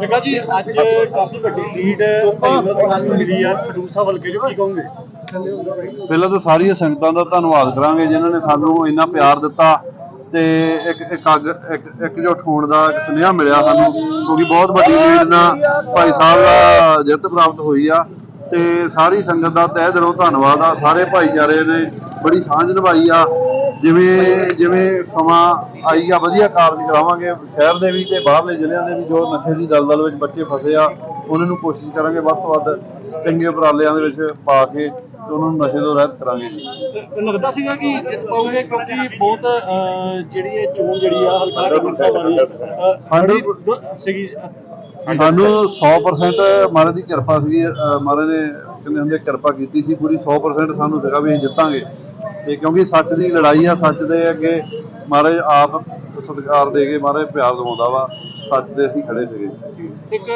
ਜਗਾ ਜੀ, ਅੱਜ ਕਾਫੀ ਵੱਡੀ ਲੀਡ ਭਾਈ ਮਿਲੀ ਆ ਖਡੂਰ ਸਾਹਿਬ ਜੋ, ਕੀ ਕਹੋਗੇ? ਪਹਿਲਾਂ ਤਾਂ ਸਾਰੀਆਂ ਸੰਗਤਾਂ ਦਾ ਧੰਨਵਾਦ ਕਰਾਂਗੇ, ਜਿਨ੍ਹਾਂ ਨੇ ਸਾਨੂੰ ਇੰਨਾ ਪਿਆਰ ਦਿੱਤਾ ਤੇ ਇੱਕ ਇੱਕ ਅੱਗ, ਇੱਕ ਇੱਕਜੁੱਟ ਹੋਣ ਦਾ ਇੱਕ ਸੁਨੇਹਾ ਮਿਲਿਆ ਸਾਨੂੰ, ਕਿਉਂਕਿ ਬਹੁਤ ਵੱਡੀ ਲੀਡ ਨਾਲ ਭਾਈ ਸਾਹਿਬ ਦਾ ਜਿੱਤ ਪ੍ਰਾਪਤ ਹੋਈ ਆ ਤੇ ਸਾਰੀ ਸੰਗਤ ਦਾ ਤਹਿ ਦਿਲੋਂ ਧੰਨਵਾਦ ਆ, ਸਾਰੇ ਭਾਈਚਾਰੇ ਨੇ ਬੜੀ ਸਾਂਝ ਨਿਭਾਈ ਆ ਜਿਵੇਂ ਜਿਵੇਂ ਸਮਾਂ ਆਈ ਆ ਵਧੀਆ ਕਾਰਜ ਕਰਾਵਾਂਗੇ। ਸ਼ਹਿਰ ਦੇ ਵੀ ਤੇ ਬਾਹਰਲੇ ਜ਼ਿਲ੍ਹਿਆਂ ਦੇ ਵੀ ਜੋ ਨਸ਼ੇ ਦੀ ਦਲਦਲ ਵਿੱਚ ਬੱਚੇ ਫਸੇ ਆ ਉਹਨਾਂ ਨੂੰ ਕੋਸ਼ਿਸ਼ ਕਰਾਂਗੇ ਵੱਧ ਤੋਂ ਵੱਧ ਚੰਗੇ ਉਪਰਾਲਿਆਂ ਦੇ ਵਿੱਚ ਪਾ ਕੇ ਤੇ ਉਹਨਾਂ ਨੂੰ ਨਸ਼ੇ ਤੋਂ ਰਹਿਤ ਕਰਾਂਗੇ ਜੀ। ਲੱਗਦਾ ਸੀਗਾ ਕਿ ਜਿੱਤ ਪਾਓਗੇ ਕਿਉਂਕਿ ਬਹੁਤ ਜਿਹੜੀ ਇਹ ਚੋਣ ਜਿਹੜੀ ਆ ਹਲਕਾ ਖਡੂਰ ਸਾਹਿਬ ਵਾਲੀ ਸੀਗੀ ਸਾਨੂੰ 100% ਮਹਾਰਾਜ ਦੀ ਕਿਰਪਾ ਸੀ ਮਹਾਰਾਜ ਨੇ ਕਹਿੰਦੇ ਹੁੰਦੇ ਕਿਰਪਾ ਕੀਤੀ ਸੀ ਪੂਰੀ 100% ਸਾਨੂੰ ਸੀਗਾ ਵੀ ਅਸੀਂ ਜਿੱਤਾਂਗੇ। ਤੇ ਕਿਉਂਕਿ ਸੱਚ ਦੀ ਲੜਾਈ ਆ, ਸੱਚ ਦੇ ਅੱਗੇ ਮਹਾਰਾਜ ਆਪ ਸਤਿਕਾਰ ਦੇ ਕੇ ਮਹਾਰਾਜ ਪਿਆਰ ਦਿਵਾਉਂਦਾ ਵਾ। ਸੱਚ ਦੇ ਅਸੀਂ ਖੜੇ ਸੀਗੇ। ਇੱਕ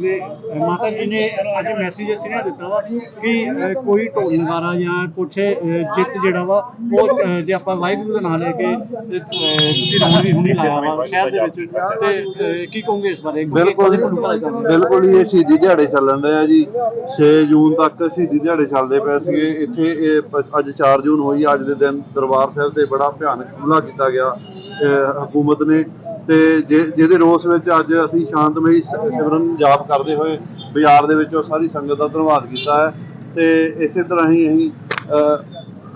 ਦੇ ਮਾਤਾ ਜੀ ਨੇ ਅੱਜ ਮੈਸੇਜ ਅਸੀਂ ਨੇ ਦਿੱਤਾ ਵਾ ਕਿ ਅਹ, ਕੋਈ ਢੋਲ ਨਗਾਰਾ ਜਾਂ ਕੁਛ ਅਹ, ਜਿੱਤ ਜਿਹੜਾ ਵਾ ਉਹ ਅਹ, ਜੇ ਆਪਾਂ ਵਾਹਿਗੁਰੂ ਦਾ ਨਾਮ ਲੈ ਕੇ ਅਹ, ਤੁਸੀਂ ਰੰਗ ਵੀ ਹੁਣੀ ਲਾਇਆ ਵਾ ਸ਼ਹਿਰ ਦੇ ਵਿੱਚ ਤੇ ਅਹ, ਕੀ ਕਹੋਗੇ ਇਸ ਬਾਰੇ? ਕਿਉਂਕਿ ਬਿਲਕੁਲ ਅਸੀਂ ਤੁਹਾਨੂੰ ਪਤਾ ਚੱਲਦਾ। ਬਿਲਕੁਲ ਹੀ ਇਹ ਸ਼ਹੀਦੀ ਦਿਹਾੜੇ ਚੱਲਣ ਰਹੇ ਆ ਜੀ। 6 ਜੂਨ ਤੱਕ ਸ਼ਹੀਦੀ ਦਿਹਾੜੇ ਚੱਲਦੇ ਪਏ ਸੀਗੇ। ਇੱਥੇ ਇਹ ਪ- ਅੱਜ 4 ਜੂਨ ਹੋਈ ਅੱਜ ਦੇ ਦਿਨ ਦਰਬਾਰ ਸਾਹਿਬ ਤੇ ਬੜਾ ਭਿਆਨਕ ਹਮਲਾ ਕੀਤਾ ਗਿਆ। ਅਹ ਹਕੂਮਤ ਨੇ ਤੇ ਜਿ- ਜਿਹਦੇ ਰੋਸ ਵਿੱਚ ਅੱਜ ਅਸੀਂ ਸ਼ਾਂਤਮਈ ਸਿਮਰਨ ਜਾਪ ਕਰਦੇ ਹੋਏ ਬਾਜ਼ਾਰ ਦੇ ਵਿੱਚੋਂ ਸਾਰੀ ਸੰਗਤ ਦਾ ਧੰਨਵਾਦ ਕੀਤਾ ਹੈ ਤੇ ਇਸੇ ਤਰ੍ਹਾਂ ਹੀ ਅਸੀਂ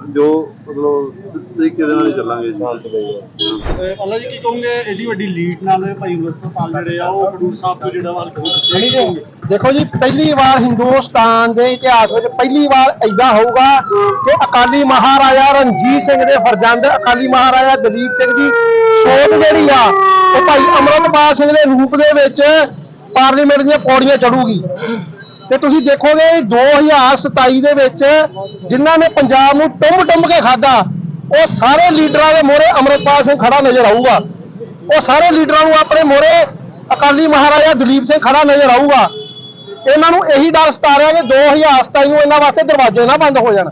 ਜੋ ਮਤਲਬ ਤਰੀਕੇ ਦੇ ਨਾਲ ਚੱਲਾਂਗੇ ਅਹ, ਅੱਲਾ ਜੀ ਕੀ ਕਹੋਗੇ ਏਡੀ ਵੱਡੀ ਲੀਡ ਨਾਲ ਭਾਈ ਅੰਮ੍ਰਿਤਪਾਲ ਜਿਹੜੇ ਆ ਉਹ ਖਡੂਰ ਸਾਹਿਬ ਤੋਂ ਜਿਹੜਾ ਵਾ ਜਿਹੜੀ ਕਿ ਦੇਖੋ ਜੀ ਪਹਿਲੀ ਵਾਰ ਹਿੰਦੁਸਤਾਨ ਦੇ ਇਤਿਹਾਸ ਵਿੱਚ ਪਹਿਲੀ ਵਾਰ ਐਦਾਂ ਹੋਊਗਾ ਕਿ ਅਕਾਲੀ ਮਹਾਰਾਜਾ ਰਣਜੀਤ ਸਿੰਘ ਦੇ ਫਰਜ਼ੰਦ ਅਕਾਲੀ ਮਹਾਰਾਜਾ ਦਲੀਪ ਸਿੰਘ ਦੀ ਸੋਚ ਜਿਹੜੀ ਆ ਉਹ ਭਾਈ ਅਮਰਤਪਾਲ ਸਿੰਘ ਦੇ ਰੂਪ ਦੇ ਵਿੱਚ ਪਾਰਲੀਮੈਂਟ ਦੀਆਂ ਪੌੜੀਆਂ ਚੜੂਗੀ। ਤੇ ਤੁਸੀਂ ਦੇਖੋਗੇ 2027 ਦੇ ਵਿੱਚ ਜਿਨ੍ਹਾਂ ਨੇ ਪੰਜਾਬ ਨੂੰ ਟੁੰਮ ਟੁੰਮ ਕੇ ਖਾਦਾ ਉਹ ਸਾਰੇ ਲੀਡਰਾਂ ਦੇ ਮੋਹਰੇ ਅਮਰਤਪਾਲ ਸਿੰਘ ਖੜਾ ਨਜ਼ਰ ਆਊਗਾ। ਉਹ ਸਾਰੇ ਲੀਡਰਾਂ ਨੂੰ ਆਪਣੇ ਮੋਹਰੇ ਅਕਾਲੀ ਮਹਾਰਾਜਾ ਦਲੀਪ ਸਿੰਘ ਖੜਾ ਨਜ਼ਰ ਆਊਗਾ। ਇਹਨਾਂ ਨੂੰ ਇਹੀ ਡਰ ਸਤਾ ਰਿਹਾ ਕਿ 2027 ਨੂੰ ਇਹਨਾਂ ਵਾਸਤੇ ਦਰਵਾਜ਼ੇ ਨਾ ਬੰਦ ਹੋ ਜਾਣ।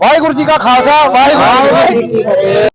ਵਾਹਿਗੁਰੂ ਜੀ ਕਾ ਖਾਲਸਾ, ਵਾਹਿਗੁਰੂ ਜੀ ਕੀ ਫਤਿਹ।